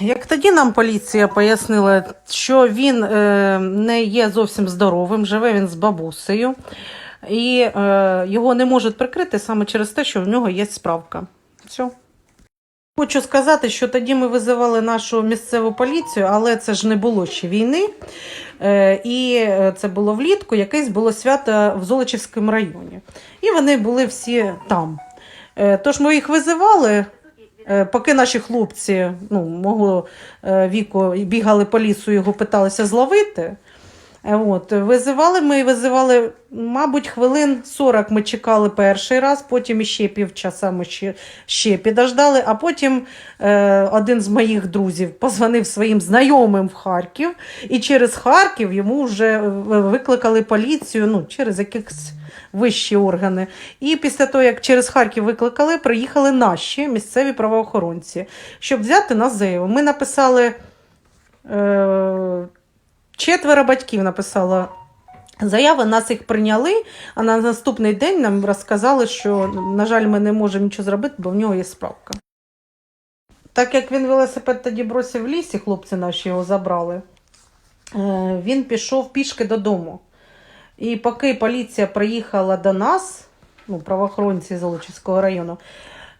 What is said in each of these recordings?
Як тоді нам поліція пояснила, що він е, не є зовсім здоровим, живе він з бабусею, і е, його не можуть прикрити саме через те, що в нього є справка. Все. Хочу сказати, що тоді ми визивали нашу місцеву поліцію, але це ж не було ще війни. Е, і е, це було влітку, якесь було свято в Золочівському районі. І вони були всі там. Е, Тож ми їх визивали, поки наші хлопці ну, мого е, віку бігали по лісу, його питалися зловити. Е, От, визивали ми, визивали, мабуть, хвилин 40 ми чекали перший раз, потім іще півчаса ми ще, ще підождали, а потім е, один з моїх друзів позвонив своїм знайомим в Харків, і через Харків йому вже е, викликали поліцію, ну, через якихось вищі органи. І після того, як через Харків викликали, приїхали наші місцеві правоохоронці, щоб взяти нас заяву. Ми написали. Е, Четверо батьків написало заяви, нас їх прийняли, а на наступний день нам розказали, що, на жаль, ми не можемо нічого зробити, бо в нього є справка. Так як він велосипед тоді бросив в лісі, хлопці наші його забрали, е, він пішов пішки додому. І поки поліція приїхала до нас, ну, правоохоронці Золочівського району,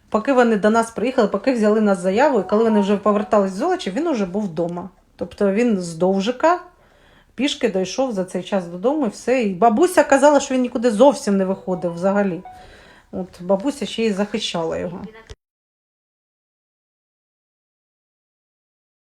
поки вони до нас приїхали, поки взяли нас заяву, і коли вони вже повертались в Золочів, він вже був вдома. Тобто він з Довжика пішки дійшов за цей час додому і все. І бабуся казала, що він нікуди зовсім не виходив взагалі. От бабуся ще й захищала його.